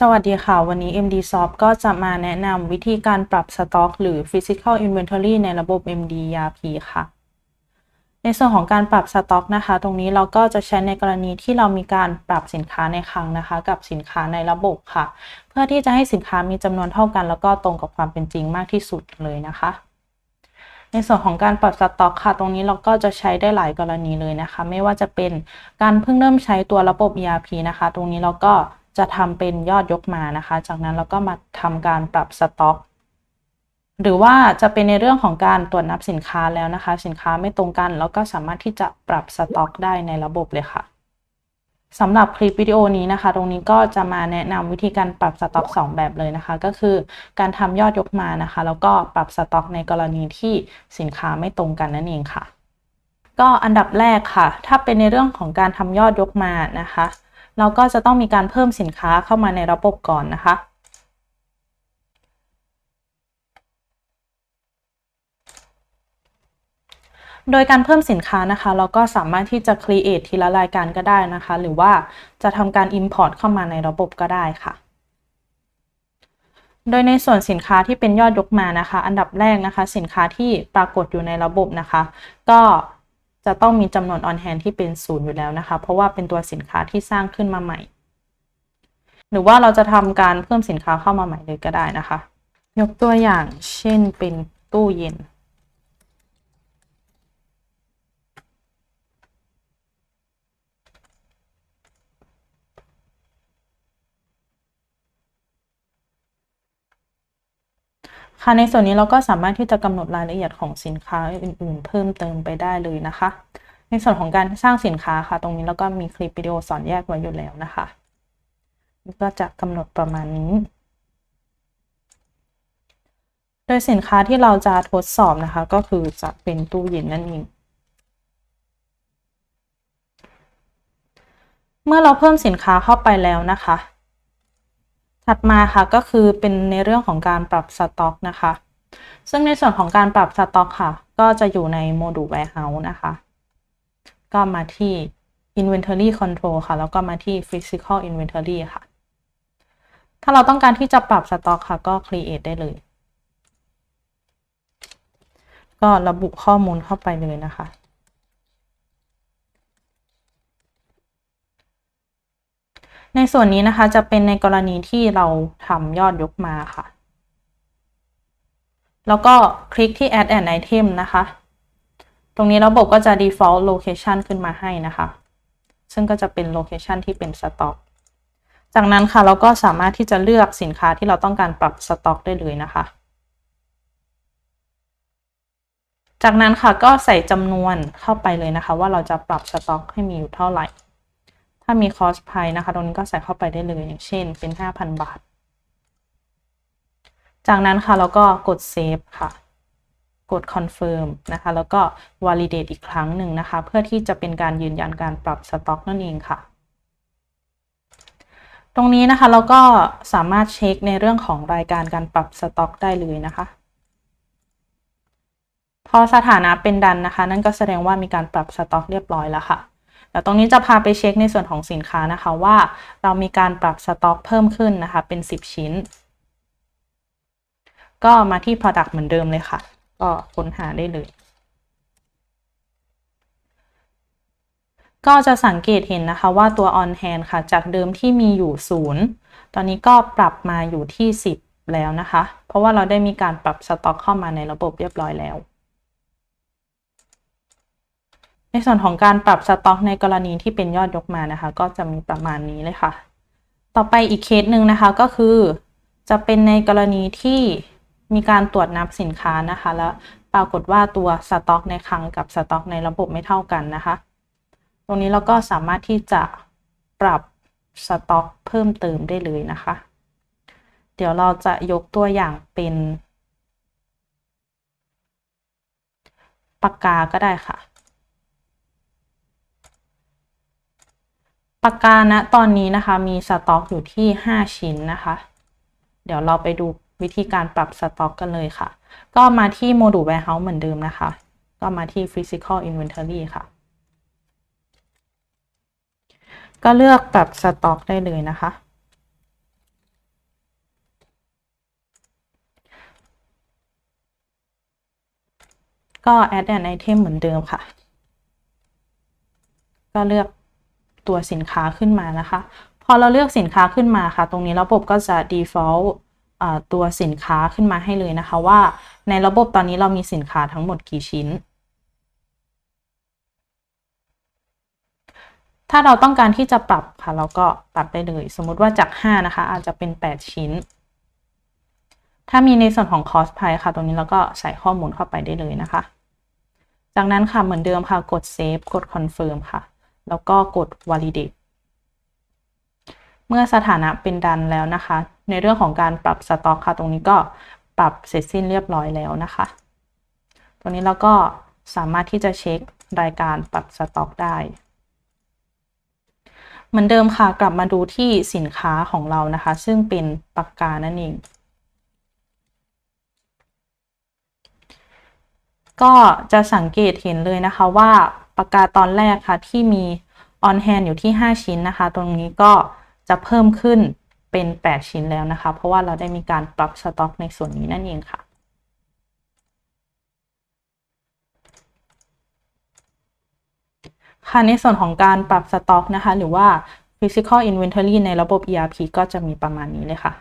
สวัสดีค่ะ วันนี้ MD Soft ก็จะมาแนะนำวิธีการปรับสต็อกหรือ Physical Inventory ในระบบ MD ERP ค่ะ ในส่วนของการปรับสต็อกนะคะ ตรงนี้เราก็จะใช้ในกรณีที่เรามีการปรับสินค้าในคลังนะคะ กับสินค้าในระบบค่ะ เพื่อที่จะให้สินค้ามีจำนวนเท่ากัน แล้วก็ตรงกับความเป็นจริงมากที่สุดเลยนะคะ ในส่วนของการปรับสต็อกค่ะ ตรงนี้เราก็จะใช้ได้หลายกรณีเลยนะคะ ไม่ว่าจะเป็นการเพิ่งเริ่มใช้ตัวระบบ ERP นะคะ ตรงนี้เราก็ จะทำเป็นยอดยกมานะคะ จากนั้นเราก็มาทำการปรับสต็อกหรือว่าจะเป็นในเรื่องของการตรวจนับสินค้าแล้วนะคะ สินค้าไม่ตรงกันเราก็สามารถที่จะปรับสต็อกได้ในระบบเลยค่ะสำหรับคลิปวิดีโอนี้นะคะ ตรงนี้ก็จะมาแนะนำวิธีการปรับสต็อก 2 แบบเลยนะคะ ก็คือการทำยอดยกมานะคะ แล้วก็ปรับสต็อกในกรณีที่สินค้าไม่ตรงกันนั่นเองค่ะ ก็อันดับแรกค่ะ ถ้าเป็นในเรื่องของการทำยอดยกมานะคะ เราก็จะต้องมีการเพิ่มสินค้าเข้ามาในระบบก่อนนะคะ โดยการเพิ่มสินค้านะคะ เราก็สามารถที่จะ create ทีละรายการก็ได้นะคะ หรือว่าจะทำการ import เข้ามาในระบบก็ได้ค่ะโดยในส่วนสินค้าที่เป็นยอดยกมานะคะ อันดับแรกนะคะ สินค้าที่ปรากฏอยู่ในระบบนะคะ ก็ จะต้องมีจำนวน on hand ที่เป็นศูนย์อยู่แล้วนะคะ เพราะว่าเป็นตัวสินค้าที่สร้างขึ้นมาใหม่ หรือว่าเราจะทำการเพิ่มสินค้าเข้ามาใหม่เลยก็ได้นะคะ ยกตัวอย่างเช่นเป็นตู้เย็น ค่ะในส่วนนี้เราก็สามารถที่จะกำหนดรายละเอียดของสินค้าอื่น ๆ เพิ่มเติมไปได้เลยนะคะ ในส่วนของการสร้างสินค้าค่ะ ตรงนี้เราก็มีคลิปวิดีโอสอนแยกไว้อยู่แล้วนะคะก็จะกำหนดประมาณนี้ โดยสินค้าที่เราจะทดสอบนะคะ ก็คือจะเป็นตู้เย็นนั่นเองเมื่อเราเพิ่มสินค้าเข้าไปแล้วนะคะ ถัดมาค่ะก็คือเป็นในเรื่องของการปรับสต็อกนะคะ ซึ่งในส่วนของการปรับสต็อกค่ะ ก็จะอยู่ในโมดูล Warehouse นะคะ ก็มาที่ Inventory Control ค่ะ แล้วก็มาที่ Physical Inventory ค่ะ ถ้าเราต้องการที่จะปรับสต็อกค่ะ ก็ Create ได้เลย ก็ระบุข้อมูลเข้าไปเลยนะคะ ในส่วนนี้นะคะจะเป็นในกรณีที่เราทำยอดยกมาค่ะ แล้วก็คลิกที่ add an item นะคะ ตรงนี้ระบบก็จะ default location ขึ้นมาให้นะคะ ซึ่งก็จะเป็น location ที่เป็น stock จากนั้นค่ะเราก็สามารถที่จะเลือกสินค้าที่เราต้องการปรับสต็อกได้เลยนะคะ จากนั้นค่ะก็ใส่จำนวนเข้าไปเลยนะคะ ว่าเราจะปรับสต็อกให้มีอยู่เท่าไหร่ ถ้ามีคอสไพนะคะ ตรงนี้ก็ใส่เข้าไปได้เลยอย่างเช่นเป็น 5,000 บาท จากนั้นค่ะเราก็กดเซฟค่ะ กด confirm นะคะ แล้วก็ validate อีกครั้งหนึ่งนะคะ เพื่อที่จะเป็นการยืนยันการปรับสต็อกนั่นเองค่ะตรงนี้นะคะเราก็สามารถเช็คในเรื่องของรายการการปรับสต็อกได้เลยนะคะ พอสถานะเป็นดันนะคะ นั่นก็แสดงว่ามีการปรับสต็อกเรียบร้อยแล้วค่ะ ดี๋ยวตรงนี้จะพาไปเช็คในส่วนของสินค้านะคะว่าเรามีการปรับสต็อกเพิ่มขึ้นนะคะเป็น 10 ชิ้น ก็มาที่ Product เหมือนเดิมเลยค่ะ ก็ค้นหาได้เลยก็จะสังเกตเห็นนะคะว่าตัว on hand ค่ะ จากเดิมที่มีอยู่ 0 ตอนนี้ก็ปรับมาอยู่ที่ 10 แล้วนะคะ เพราะว่าเราได้มีการปรับสต็อกเข้ามาในระบบเรียบร้อยแล้ว ในส่วนของการปรับสต็อกในกรณีที่เป็นยอดยกมานะคะ ก็จะมีประมาณนี้เลยค่ะ ต่อไปอีกเคสหนึ่งนะคะก็คือจะเป็นในกรณีที่มีการตรวจนับสินค้านะคะ แล้วปรากฏว่าตัวสต็อกในคลังกับสต็อกในระบบไม่เท่ากันนะคะ ตรงนี้เราก็สามารถที่จะปรับสต็อกเพิ่มเติมได้เลยนะคะ เดี๋ยวเราจะยกตัวอย่างเป็นปากกาก็ได้ค่ะ ปากกาณนะตอนนี้นะคะมีสต็อกอยู่ที่ 5 ชิ้นนะคะ เดี๋ยวเราไปดูวิธีการปรับสต็อกกันเลยค่ะ ก็มาที่โมดูล warehouse เหมือนเดิมนะคะ ก็มาที่ physical inventory ค่ะ ก็เลือกปรับสต็อกได้เลยนะคะ ก็ add an item เหมือนเดิมค่ะ ก็เลือก ตัวสินค้าขึ้นมานะคะ พอเราเลือกสินค้าขึ้นมาค่ะ ตรงนี้ระบบก็จะ default ตัวสินค้าขึ้นมาให้เลยนะคะว่า ในระบบตอนนี้เรามีสินค้าทั้งหมดกี่ชิ้น ถ้าเราต้องการที่จะปรับค่ะ เราก็ปรับได้เลย สมมติว่าจาก 5 นะคะ อาจจะเป็น 8 ชิ้น ถ้ามีในส่วนของ cost price ค่ะ ตรงนี้เราก็ใส่ข้อมูลเข้าไปได้เลยนะคะ จากนั้นค่ะเหมือนเดิมค่ะกด save กด confirm ค่ะ แล้วก็กด validate เมื่อสถานะเป็นดันแล้วนะคะ ในเรื่องของการปรับสต็อกค่ะ ตรงนี้ก็ปรับเสร็จสิ้นเรียบร้อยแล้วนะคะ ตรงนี้เราก็สามารถที่จะเช็ครายการปรับสต็อกได้ เหมือนเดิมค่ะ กลับมาดูที่สินค้าของเรานะคะ ซึ่งเป็นปากกานั่นเอง ก็จะสังเกตเห็นเลยนะคะว่า ปากกาตอนแรกค่ะ ที่มี on hand อยู่ที่ 5 ชิ้นนะคะ ตรงนี้ก็จะเพิ่มขึ้นเป็น 8 ชิ้นแล้วนะคะ เพราะว่าเราได้มีการปรับสต็อกในส่วนนี้นั่นเองค่ะค่ะในส่วนของการปรับสต็อกนะคะ หรือว่า physical inventory ในระบบ ERP ก็จะมีประมาณนี้เลยค่ะ